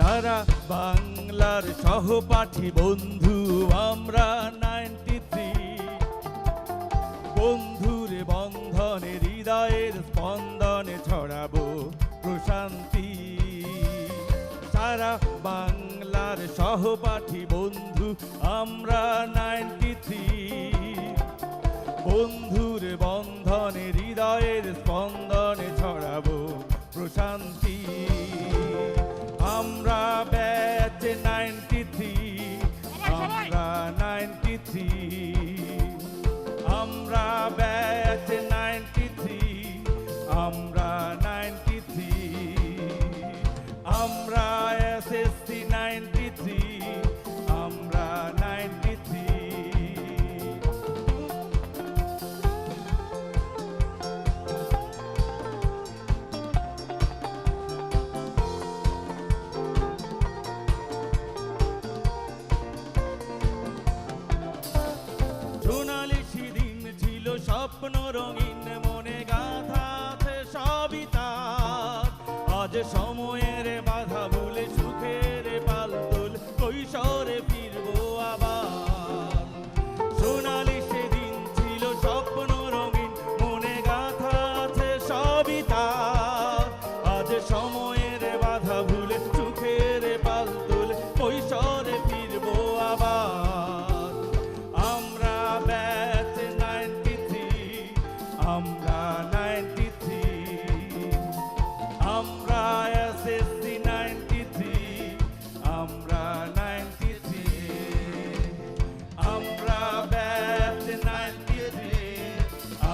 সারা বাংলার সহপাঠী বন্ধু, আমরা নাইনটি থ্রি। বন্ধুর বন্ধনে, হৃদয়ের স্পন্দনে ছড়াবো প্রশান্তি। সারা বাংলার সহপাঠী বন্ধু, আমরা নাইনটি থ্রি। বন্ধুর বন্ধনে, হৃদয়ের স্পন্দনে ছড়াবো প্রশান্তি। ব্যাচ নাইনটি থ্রি আমরা নাইনটি থ্রি আমরা ব্যাচ নাইনটি থ্রি আমরা স্বপ্ন রঙিন মনে গাথাতে সবিতা আজ সময়ের বাধা ভুলে আমরা নাইনটি থ্রি আমরা এসএসসি নাইনটি থ্রি আমরা নাইনটি থ্রি আমরা ব্যাচ নাইনটি থ্রি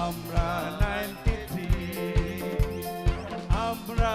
আমরা নাইনটি থ্রি আমরা